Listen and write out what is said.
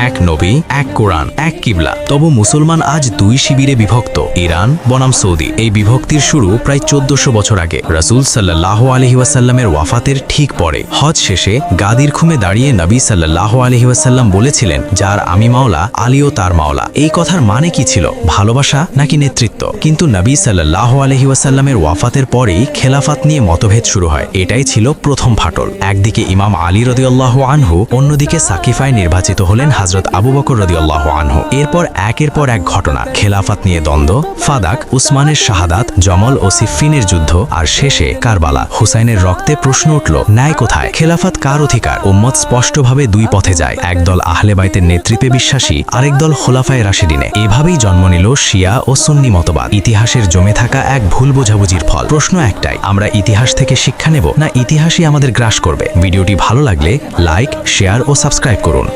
এক নবী, এক কোরআন, এক কিবলা। তবু মুসলমান আজ দুই শিবিরে বিভক্ত। ইরান, বনাম সৌদি। এই বিভক্তির শুরু প্রায় চোদ্দশো বছর আগে। রাসূল সাল্লাহ আলহি ওয়াসাল্লামের ওয়াফাতের ঠিক পরে। হজ শেষে গাদির খুমে দাঁড়িয়ে নবী সাল্লাহ আলহি ওয়াসাল্লাম বলেছিলেন, যার আমি মাওলা, আলীও তার মাওলা। এই কথার মানে কি ছিল? ভালোবাসা নাকি নেতৃত্ব? কিন্তু নবী সাল্লাহ আলহি ওয়াসাল্লামের ওয়াফাতের পরেই খেলাফাত নিয়ে মতভেদ শুরু হয়। এটাই ছিল প্রথম ফাটল। একদিকে ইমাম আলী রদিউল্লাহ আনহু, অন্যদিকে সাকিফায় নির্বাচিত হলেন হজরত আবু বকর রদিউল্লাহ আনহু। এরপর একের পর এক ঘটনা। খেলাফাত নিয়ে দ্বন্দ্ব, ফাদাক, উসমানের শাহাদাত, জমল ও সিফিনের যুদ্ধ আর শেষে কারবালা। হুসাইনের রক্তে প্রশ্ন উঠল, ন্যায় কোথায়? খেলাফাত কার অধিকার? উম্মত স্পষ্টভাবে দুই পথে যায়। একদল আহলে বাইতের নেতৃত্বে বিশ্বাসী, আরেক দল খোলাফায় রাশিদিনে। এভাবেই জন্ম নিল শিয়া ও সুন্নি মতবাদ। ইতিহাসের জমে থাকা এক ভুল বোঝাবুঝির ফল। প্রশ্ন একটাই, আমরা ইতিহাস থেকে শিক্ষা নেব না ইতিহাসই আমাদের গ্রাস করবে? ভিডিওটি ভালো লাগলে লাইক, শেয়ার ও সাবস্ক্রাইব করুন।